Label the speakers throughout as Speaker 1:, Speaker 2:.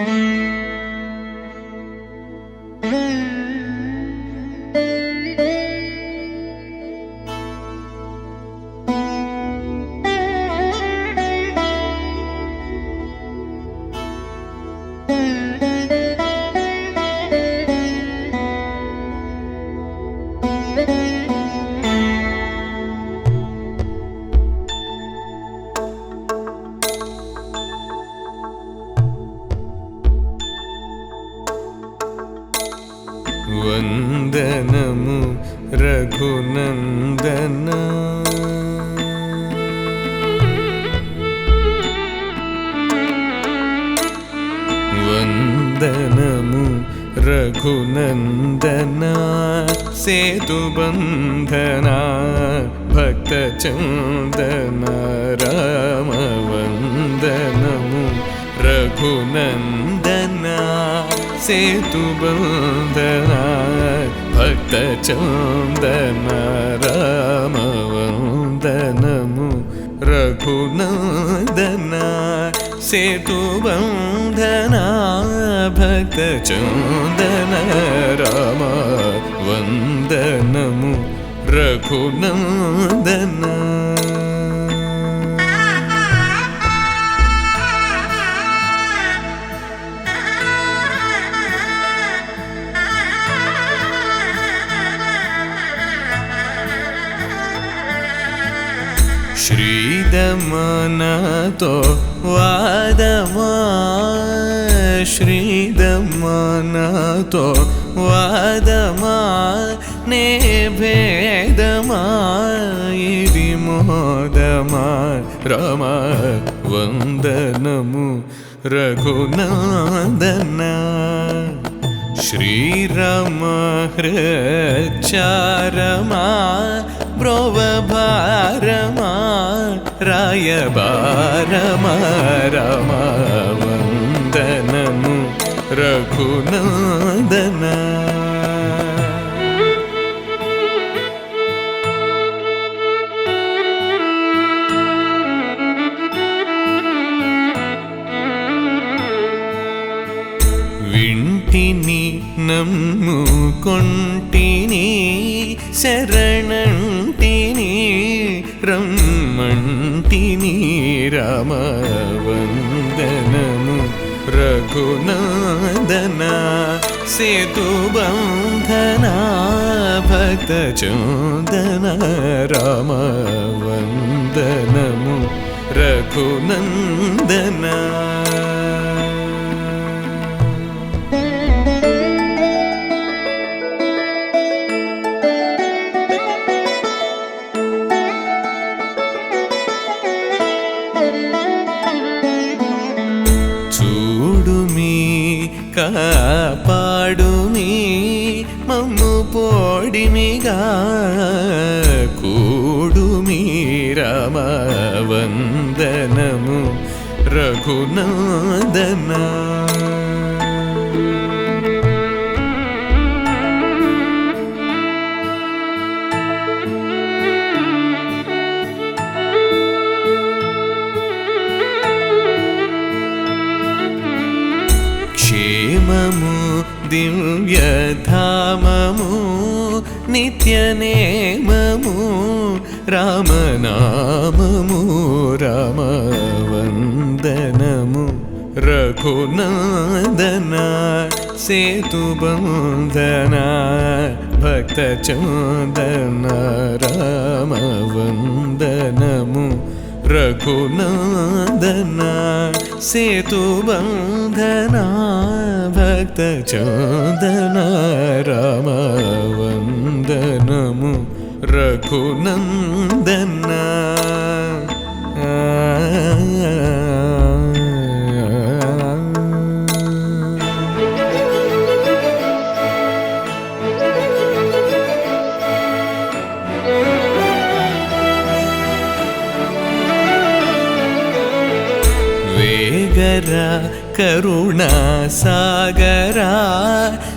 Speaker 1: Mm-hmm. Raghunandan वन्दनमु रघुनन्दना सेतुबन्धना भक्तचन्दन Ram वन्दनमु रघुनन्दना सेतुबन्धना भक्तचन्दन Ram वन्दनमु रघुनन्दना सेतुबन्धना भक्तचन्दन Ram वन्दनमु रघुनन्दना श्रीदमनतो वादमा श्रीदमनतो वादमा ने भेदमा इति मोदमा रम वन्दनमु रघुनन्दना श्रीराम हृच्चारमा ब्रोवभारमा రాయబారమ రమ వందనము రఘునందన వింటిని నమ్ము కొంటిని శరణంటిని రమ్మణ తిని రామ వందనము రఘునందన సేతుబంధన భక్త చోదన రామ వందనము రఘునందనా.
Speaker 2: കൂടിമിക കൂടുമീരമവന്ദനമു രഘുനാദന ക്ഷേമമു ദിവ്യധാമമു नित्यनेममु रामनाममु रामवन्दनमु ममो राम वन्दनम् रामवन्दनमु रघु सेतुबन्धना दन सेतु రఘునందన गरा करुणा सागरा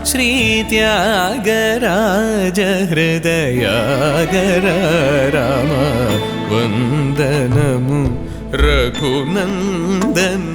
Speaker 2: श्रीत्यागरा जहृदयागर राम वन्दनमु रघुनन्दन।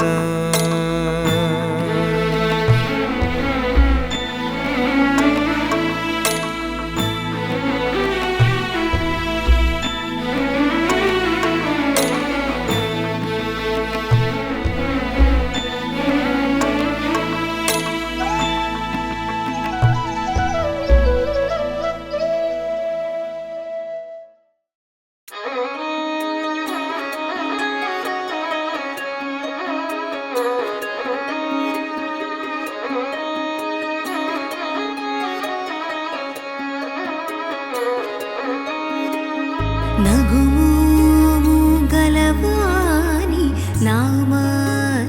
Speaker 2: నగుమూము గలవాని నామానోహరుని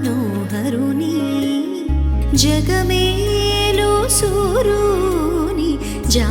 Speaker 2: జగమేలు సూరుని జా